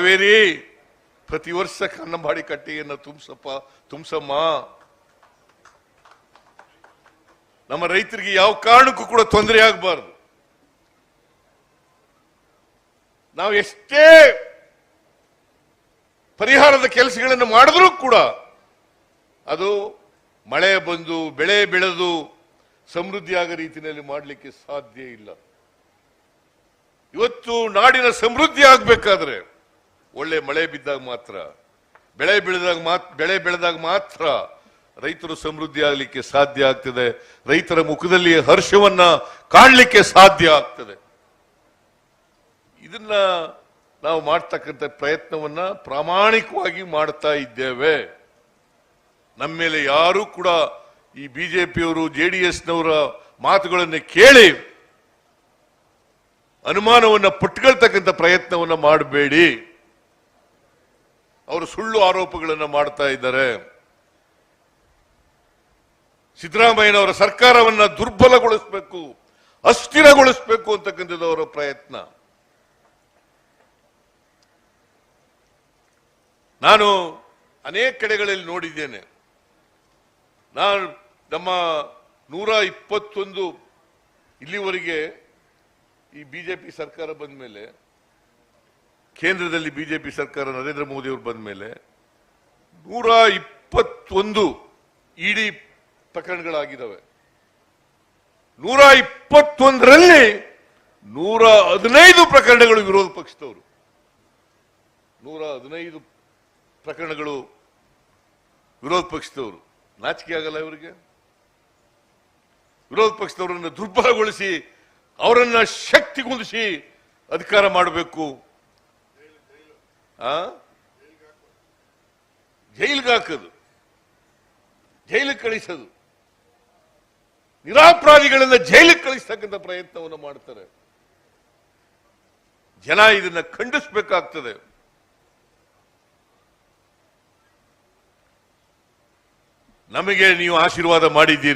ಕಾವೇರಿ, ಪ್ರತಿ ವರ್ಷ ಕನ್ನಂಬಾಡಿ ಕಟ್ಟೆಯನ್ನು ತುಂಬಸಪ್ಪ, ತುಂಬಿಸಮ್ಮ. ನಮ್ಮ ರೈತರಿಗೆ ಯಾವ ಕಾರಣಕ್ಕೂ ಕೂಡ ತೊಂದರೆ ಆಗಬಾರ್ದು. ನಾವು ಎಷ್ಟೇ ಪರಿಹಾರದ ಕೆಲಸಗಳನ್ನು ಮಾಡಿದ್ರೂ ಕೂಡ ಅದು ಮಳೆ ಬಂದು, ಬೆಳೆ ಬೆಳೆದು ಸಮೃದ್ಧಿಯಾಗ ರೀತಿಯಲ್ಲಿ ಮಾಡಲಿಕ್ಕೆ ಸಾಧ್ಯ ಇಲ್ಲ. ಇವತ್ತು ನಾಡಿನ ಸಮೃದ್ಧಿ ಆಗ್ಬೇಕಾದ್ರೆ ಒಳ್ಳೆ ಮಳೆ ಬಿದ್ದಾಗ ಮಾತ್ರ, ಬೆಳೆ ಬೆಳೆದಾಗ ಮಾತ್ರ ಬೆಳೆ ಬೆಳೆದಾಗ ಮಾತ್ರ ರೈತರು ಸಮೃದ್ಧಿ ಆಗಲಿಕ್ಕೆ ಸಾಧ್ಯ ಆಗ್ತದೆ. ರೈತರ ಮುಖದಲ್ಲಿ ಹರ್ಷವನ್ನ ಕಾಣಲಿಕ್ಕೆ ಸಾಧ್ಯ ಆಗ್ತದೆ. ಇದನ್ನ ನಾವು ಮಾಡ್ತಕ್ಕಂಥ ಪ್ರಯತ್ನವನ್ನ ಪ್ರಾಮಾಣಿಕವಾಗಿ ಮಾಡ್ತಾ ಇದ್ದೇವೆ. ನಮ್ಮ ಮೇಲೆ ಯಾರೂ ಕೂಡ ಈ ಬಿಜೆಪಿಯವರು, ಜೆ ಡಿ ಎಸ್ನವರ ಮಾತುಗಳನ್ನು ಕೇಳಿ ಅನುಮಾನವನ್ನು ಪಟ್ಕೊಳ್ತಕ್ಕಂಥ ಪ್ರಯತ್ನವನ್ನು ಮಾಡಬೇಡಿ. ಅವರು ಸುಳ್ಳು ಆರೋಪಗಳನ್ನು ಮಾಡ್ತಾ ಇದ್ದಾರೆ. ಸಿದ್ದರಾಮಯ್ಯನವರ ಸರ್ಕಾರವನ್ನ ದುರ್ಬಲಗೊಳಿಸಬೇಕು, ಅಸ್ಥಿರಗೊಳಿಸಬೇಕು ಅಂತಕ್ಕಂಥದ್ದು ಅವರ ಪ್ರಯತ್ನ. ನಾನು ಅನೇಕ ಕಡೆಗಳಲ್ಲಿ ನೋಡಿದ್ದೇನೆ. ನಾನು ನಮ್ಮ ನೂರ ಇಪ್ಪತ್ತೊಂದು ಇಲ್ಲಿವರೆಗೆ ಈ ಬಿಜೆಪಿ ಸರ್ಕಾರ ಬಂದ ಮೇಲೆ ಕೇಂದ್ರದಲ್ಲಿ ಬಿಜೆಪಿ ಸರ್ಕಾರ, ನರೇಂದ್ರ ಮೋದಿ ಅವರು ಬಂದ ಮೇಲೆ ನೂರ ಇಪ್ಪತ್ತೊಂದು ಇಡಿ ಪ್ರಕರಣಗಳಾಗಿದ್ದಾವೆ. ನೂರ ಇಪ್ಪತ್ತೊಂದರಲ್ಲಿ ನೂರ ಹದಿನೈದು ಪ್ರಕರಣಗಳು ವಿರೋಧ ಪಕ್ಷದವರು. ನೂರ ಹದಿನೈದು ಪ್ರಕರಣಗಳು ವಿರೋಧ ಪಕ್ಷದವರು. ನಾಚಿಕೆ ಆಗಲ್ಲ ಇವರಿಗೆ? ವಿರೋಧ ಪಕ್ಷದವರನ್ನು ದುರ್ಬಲಗೊಳಿಸಿ ಅವರನ್ನ ಶಕ್ತಿಗೊಳಿಸಿ ಅಧಿಕಾರ ಮಾಡಬೇಕು. ಜೈಲಿಗೆ ಹಾಕೋದು. ಜೈಲಿಗೆ ಕಳಿಸೋದು. ನಿರಾಪರಾಧಿಗಳನ್ನ ಜೈಲಿಗೆ ಕಳಿಸ್ತಕ್ಕಂಥ ಪ್ರಯತ್ನವನ್ನು ಮಾಡ್ತಾರೆ. ಜನ ಇದನ್ನ ಖಂಡಿಸಬೇಕಾಗ್ತದೆ. ನಮಗೆ ನೀವು ಆಶೀರ್ವಾದ ಮಾಡಿದ್ದೀರಿ.